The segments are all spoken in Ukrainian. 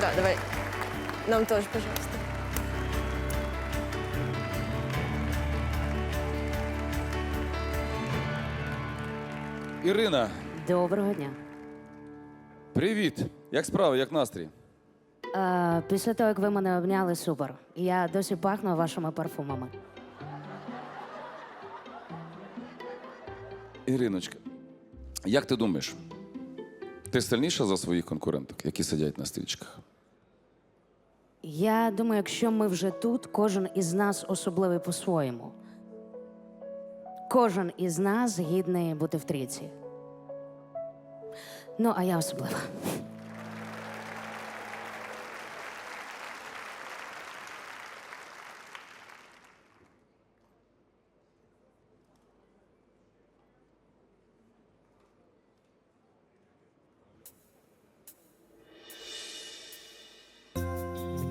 Да, давай. Нам тоже, пожалуйста. Ірина, Доброго дня. привіт! Як справи, як настрій? Е, після того, як ви мене обняли, супер. Я досі пахну вашими парфумами. Іриночка, як ти думаєш, ти сильніша за своїх конкуренток, які сидять на стрічках? Я думаю, якщо ми вже тут, кожен із нас особливий по-своєму. Кожен із нас гідний бути в трійці. Ну, а я особлива.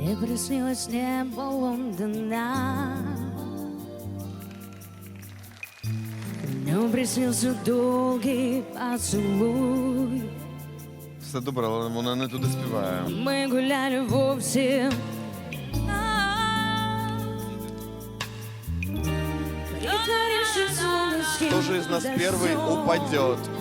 Мне приснилось небо Лондона Мне приснился долгий поцелуй Все добре, але вона не туди співає. Мы гуляли солнышком Кто же из нас первый упадет?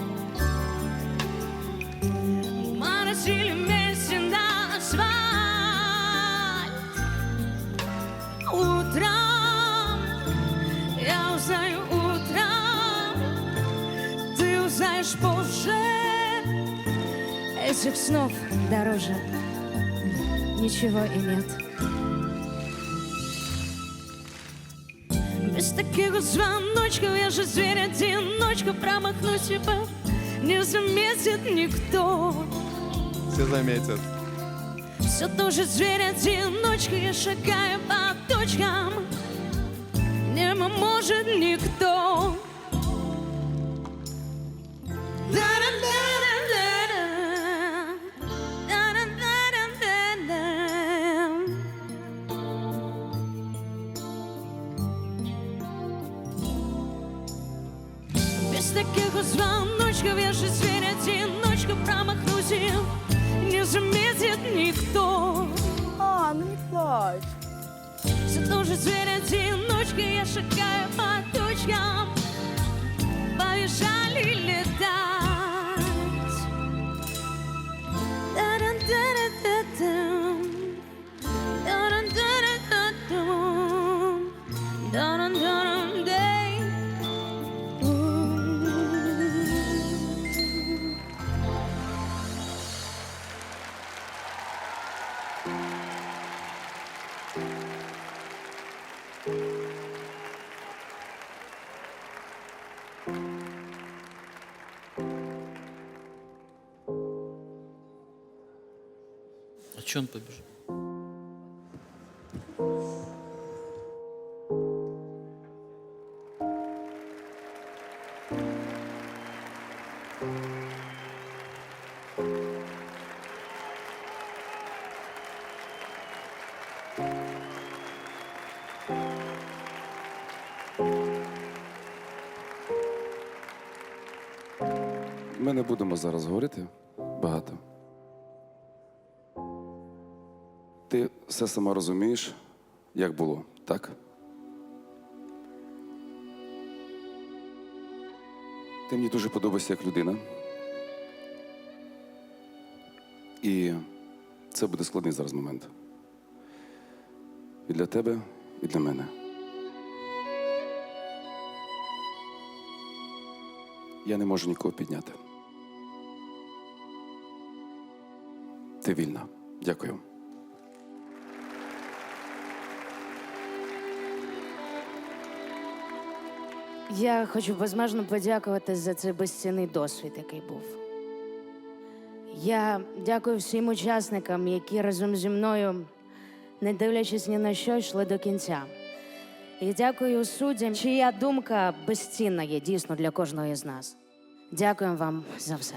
Ты узнаешь позже. Этих снов дороже. Ничего и нет. Без таких звоночков Я же зверь-одиночка Промахнусь тебя не заметит никто. Все заметят. Все тоже зверь-одиночка Я шагаю по точкам. Не может никто Без таких звоночков Я же зверь-одиночка Промахнусь и не заметит никто. А, ну не плачь. Все тоже зверь-одиночка Я шагаю по точкам. Побежали че он побежал? Ми не будемо зараз говорити багато. Ти все сама розумієш, як було, так? Ти мені дуже подобаєшся як людина. І це буде складний зараз момент. І для тебе, і для мене. Я не можу нікого підняти. Ти вільна. Дякую. Я хочу безмежно подякувати за цей безцінний досвід, який був. Я дякую всім учасникам, які разом зі мною, не дивлячись ні на що, йшли до кінця. І дякую суддям, чия думка безцінна є дійсно для кожного із нас. Дякую вам за все.